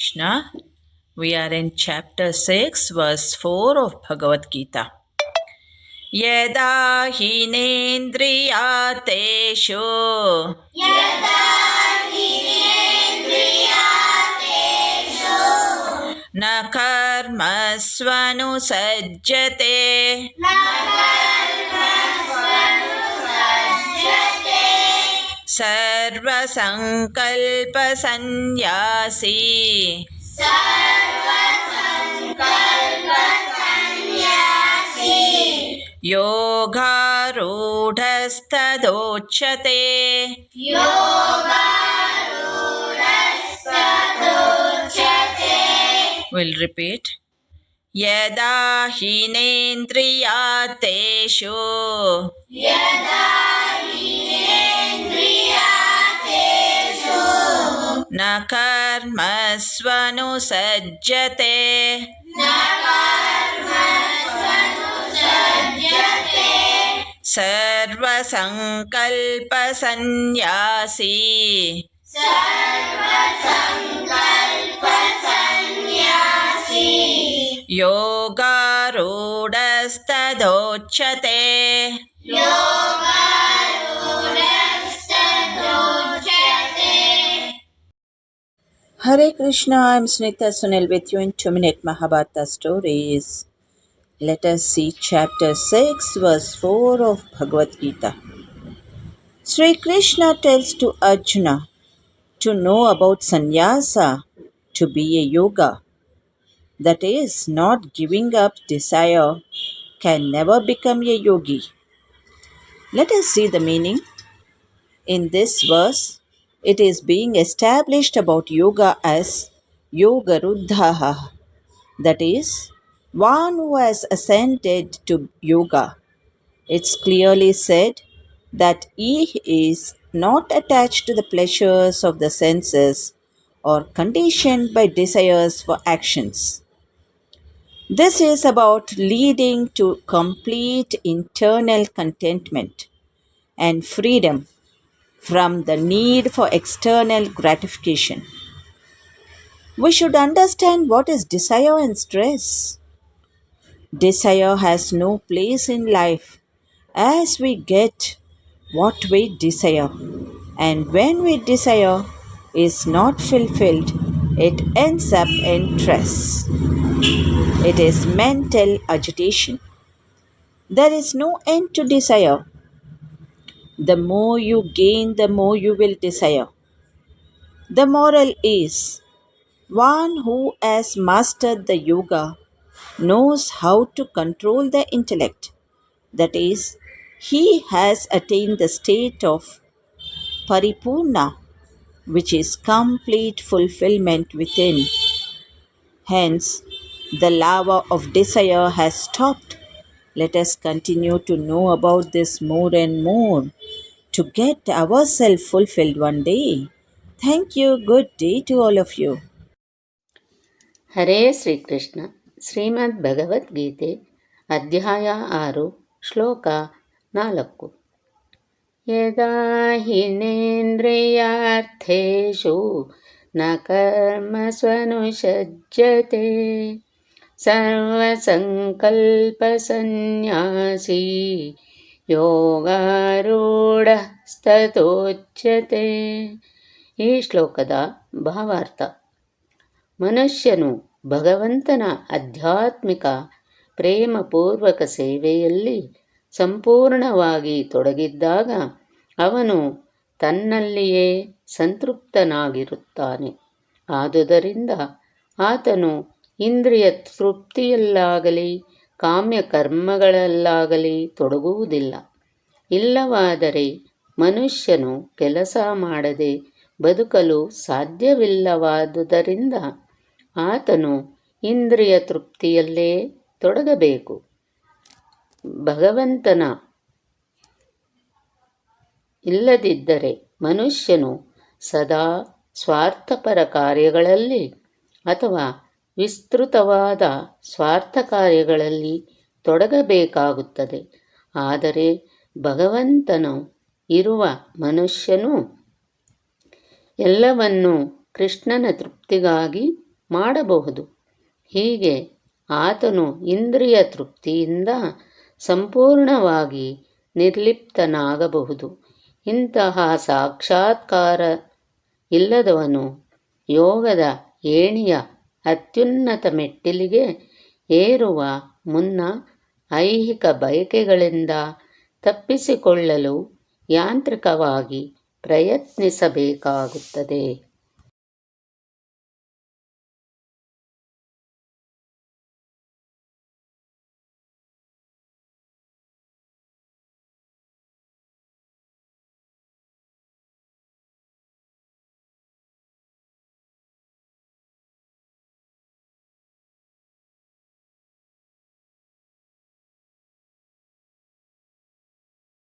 Krishna. We are in chapter 6, verse 4 of Bhagavad Gita. यदा हीनेन्द्रियातेषु न कर्मस्वनुसज्जते सर्वसङ्कल्पसन्न्यासी योगारूढस्तदोच्यते will repeat यदा हीनेन्द्रियातेषु यदा न कर्मस्वनुसज्जते सर्वसङ्कल्पसन्न्यासी योगारूढस्तदोच्यते Hare Krishna, I'm Snitha Sunil with you in 2 Minute Mahabharata Stories. Let us see chapter 6, verse 4 of Bhagavad Gita. Sri Krishna tells to Arjuna to know about sannyasa to be a yoga. That is, not giving up desire can never become a yogi. Let us see the meaning. In this verse, it is being established about yoga as yoga ruddhaha, that is, one who has ascended to yoga. It's clearly said that he is not attached to the pleasures of the senses or conditioned by desires for actions. This is about leading to complete internal contentment and freedom from the need for external gratification. We should understand what is desire and stress. Desire has no place in life as we get what we desire, and when we desire is not fulfilled, it ends up in stress. It is mental agitation. There is no end to desire. The more you gain, the more you will desire. The moral is one who has mastered the yoga knows how to control the intellect. That is, he has attained the state of paripurna, which is complete fulfillment within. Hence, the lava of desire has stopped. Let us continue to know about this more and more to get ourselves fulfilled one day. Thank you. Good day to all of you. ಹರೇ ಶ್ರೀಕೃಷ್ಣ ಶ್ರೀಮದ್ ಭಗವದ್ಗೀತೆ ಅಧ್ಯಾಯ ಆರು ಶ್ಲೋಕ ನಾಲ್ಕು ಯದಾ ಹಿನೇಂದ್ರಿಯಾರ್ಥೇಷು ನ ಕರ್ಮಸ್ವನುಷಜ್ಜತೆ ಸರ್ವಸಂಕಲ್ಪಸನ್ಯಾಸಿ ಯೋಗಾರೂಢಸ್ತತೋಚ್ಯತೆ ಈ ಶ್ಲೋಕದ ಭಾವಾರ್ಥ, ಮನುಷ್ಯನು ಭಗವಂತನ ಆಧ್ಯಾತ್ಮಿಕ ಪ್ರೇಮಪೂರ್ವಕ ಸೇವೆಯಲ್ಲಿ ಸಂಪೂರ್ಣವಾಗಿ ತೊಡಗಿದ್ದಾಗ ಅವನು ತನ್ನಲ್ಲಿಯೇ ಸಂತೃಪ್ತನಾಗಿರುತ್ತಾನೆ. ಆದುದರಿಂದ ಆತನು ಇಂದ್ರಿಯ ತೃಪ್ತಿಯಲ್ಲಾಗಲಿ ಕಾಮ್ಯ ಕರ್ಮಗಳಲ್ಲಾಗಲಿ ತೊಡಗುವುದಿಲ್ಲ. ಇಲ್ಲವಾದರೆ ಮನುಷ್ಯನು ಕೆಲಸ ಮಾಡದೆ ಬದುಕಲು ಸಾಧ್ಯವಿಲ್ಲವಾದುದರಿಂದ ಆತನು ಇಂದ್ರಿಯ ತೃಪ್ತಿಯಲ್ಲೇ ತೊಡಗಬೇಕು. ಭಗವಂತನ ಇಲ್ಲದಿದ್ದರೆ ಮನುಷ್ಯನು ಸದಾ ಸ್ವಾರ್ಥಪರ ಕಾರ್ಯಗಳಲ್ಲಿ ಅಥವಾ ವಿಸ್ತೃತವಾದ ಸ್ವಾರ್ಥ ಕಾರ್ಯಗಳಲ್ಲಿ ತೊಡಗಬೇಕಾಗುತ್ತದೆ. ಆದರೆ ಭಗವಂತನು ಇರುವ ಮನುಷ್ಯನು ಎಲ್ಲವನ್ನೂ ಕೃಷ್ಣನ ತೃಪ್ತಿಗಾಗಿ ಮಾಡಬಹುದು. ಹೀಗೆ ಆತನು ಇಂದ್ರಿಯ ತೃಪ್ತಿಯಿಂದ ಸಂಪೂರ್ಣವಾಗಿ ನಿರ್ಲಿಪ್ತನಾಗಬಹುದು. ಇಂತಹ ಸಾಕ್ಷಾತ್ಕಾರ ಇಲ್ಲದವನು ಯೋಗದ ಏಣಿಯ ಅತ್ಯುನ್ನತ ಮೆಟ್ಟಿಲಿಗೆ ಏರುವ ಮುನ್ನ ಐಹಿಕ ಬಯಕೆಗಳಿಂದ ತಪ್ಪಿಸಿಕೊಳ್ಳಲು ಯಾಂತ್ರಿಕವಾಗಿ ಪ್ರಯತ್ನಿಸಬೇಕಾಗುತ್ತದೆ.